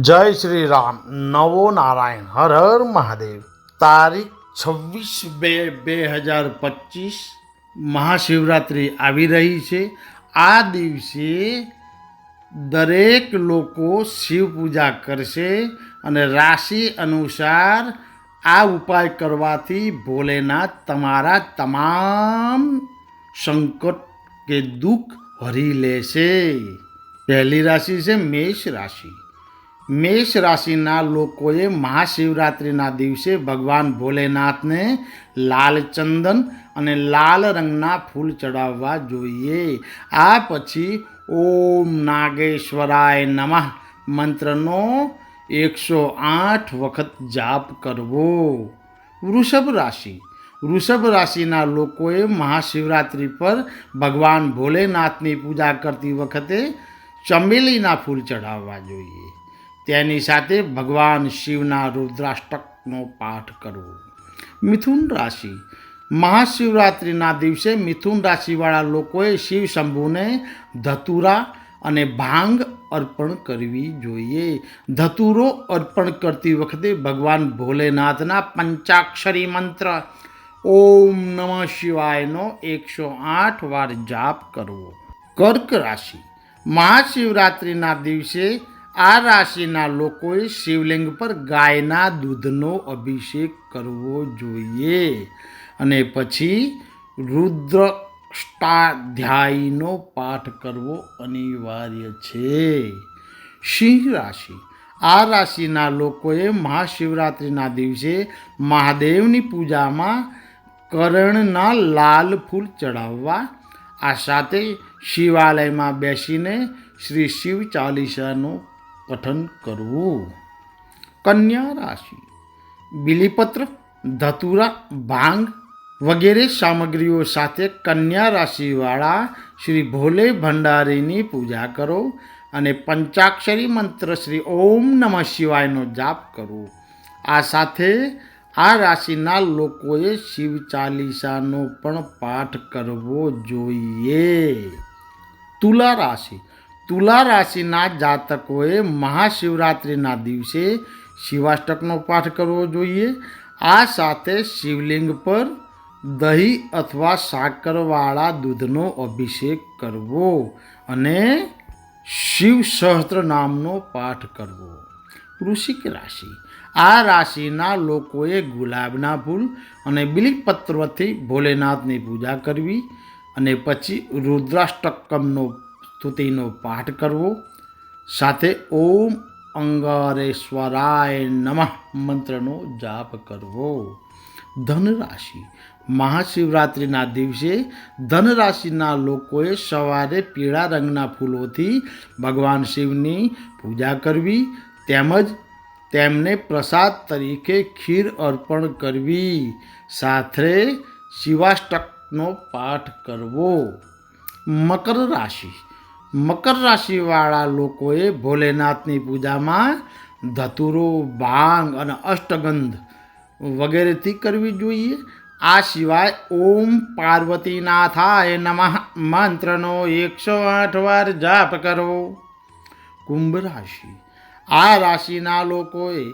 જય શ્રી રામ નવો નારાયણ. હર હર મહાદેવ. તારીખ છવ્વીસ બે બે હજાર પચીસ મહાશિવરાત્રિ આવી રહી છે. આ દિવસે દરેક લોકો શિવ પૂજા કરશે અને રાશિ અનુસાર આ ઉપાય કરવાથી ભોલેનાથ તમારા તમામ સંકટ કે દુઃખ હરી લેશે. પહેલી રાશિ છે મેષ રાશિ. મેષ રાશિના લોકોએ મહાશિવરાત્રિના દિવસે ભગવાન ભોલેનાથને લાલ ચંદન અને લાલ રંગના ફૂલ ચડાવવા જોઈએ. આ પછી ઓમ નાગેશ્વરાય નમઃ મંત્રનો એકસો આઠ વખત જાપ કરવો. વૃષભ રાશિ. વૃષભ રાશિના લોકોએ મહાશિવરાત્રિ પર ભગવાન ભોલેનાથની પૂજા કરતી વખતે ચમેલીના ફૂલ ચઢાવવા જોઈએ. તેની સાથે ભગવાન શિવના રુદ્રાષ્ટકનો પાઠ કરવો. મિથુન રાશિ. મહાશિવરાત્રિના દિવસે મિથુન રાશિવાળા લોકોએ શિવ શંભુને ધતુરા અને ભાંગ અર્પણ કરવી જોઈએ. ધતુરો અર્પણ કરતી વખતે ભગવાન ભોલેનાથના પંચાક્ષરી મંત્ર, ઓમ નમઃ શિવાયનો એકસો આઠ વાર જાપ કરવો. કર્ક રાશિ. મહાશિવરાત્રિના દિવસે આ રાશિના લોકોએ શિવલિંગ પર ગાયના દૂધનો અભિષેક કરવો જોઈએ. અને પછી રુદ્રષ્ટાધ્યાયીનો પાઠ કરવો અનિવાર્ય છે. સિંહ રાશિ. આ રાશિના લોકોએ મહાશિવરાત્રિના દિવસે મહાદેવની પૂજામાં કરણના લાલ ફૂલ ચડાવવા, આ સાથે શિવાલયમાં બેસીને શ્રી શિવ ચાલીસાનું પઠન કરવું? કન્યા રાશિ. બિલીપત્ર, ધતુરા, ભાંગ વગેરે સામગ્રીઓ સાથે કન્યા રાશિવાળા શ્રી ભોલે ભંડારીની પૂજા કરો અને પંચાક્ષરી મંત્ર શ્રી ઓમ નમઃ શિવાયનો જાપ કરો. આ સાથે આ રાશિના લોકોએ શિવ ચાલીસાનો પણ પાઠ કરવો જોઈએ. તુલા રાશિ. તુલા રાશિના જાતકોએ મહાશિવરાત્રિના દિવસે શિવાષ્ટકનો પાઠ કરવો જોઈએ. આ સાથે શિવલિંગ પર દહીં અથવા સાકરવાળા દૂધનો અભિષેક કરવો અને શિવ સહસ્ત્ર નામનો પાઠ કરવો. વૃશ્ચિક રાશિ. આ રાશિના લોકોએ ગુલાબના ફૂલ અને બિલીપત્રથી ભોલેનાથની પૂજા કરવી અને પછી રુદ્રાષ્ટકમનો સ્તુતિનો પાઠ કરવો. સાથે ઓમ અંગારેશ્વરાય નમઃ મંત્રનો જાપ કરવો. ધનરાશિ. મહાશિવરાત્રિના દિવસે ધનરાશિના લોકોએ સવારે પીળા રંગના ફૂલોથી ભગવાન શિવની પૂજા કરવી તેમજ તેમને પ્રસાદ તરીકે ખીર અર્પણ કરવી. સાથે શિવાષ્ટકનો પાઠ કરવો. મકર રાશિ. મકર રાશિવાળા લોકોએ ભોલેનાથની પૂજામાં ધતુરો ભાંગ અને અષ્ટગંધ વગેરેથી કરવી જોઈએ. આ સિવાય ઓમ પાર્વતીનાથાય નમઃ. મંત્રનો એકસો આઠ વાર જાપ કરવો કુંભ રાશિ. આ રાશિના લોકોએ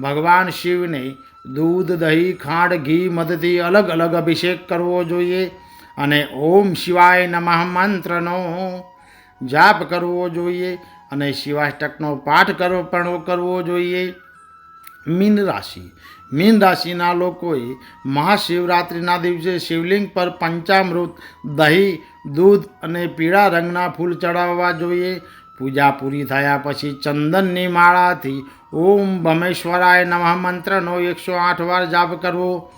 ભગવાન શિવને દૂધ, દહીં, ખાંડ, ઘી મદથી અલગ અલગ અભિષેક કરવો જોઈએ અને ઓમ શિવાય નમઃ મંત્રનો જાપ કરવો જોઈએ અને શિવાષ્ટકનો પાઠ કરવો પણ કરવો જોઈએ. મીન રાશિ. મીન રાશિના લોકોએ મહાશિવરાત્રિના દિવસે શિવલિંગ પર પંચામૃત, દહીં, દૂધ અને પીળા રંગના ફૂલ ચડાવવા જોઈએ. પૂજા પૂરી થયા પછી ચંદનની માળાથી ઓમ ભમેશ્વરાય નમઃ મંત્રનો એકસો આઠ વાર જાપ કરવો.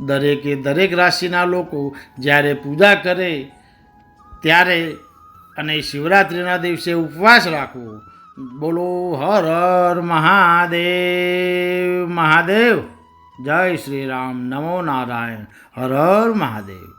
દરેકે દરેક રાશિના લોકો જ્યારે પૂજા કરે ત્યારે અને શિવરાત્રિના દિવસે ઉપવાસ રાખવો. બોલો, હર હર મહાદેવ મહાદેવ. જય શ્રી રામ, નમો નારાયણ. હર હર મહાદેવ.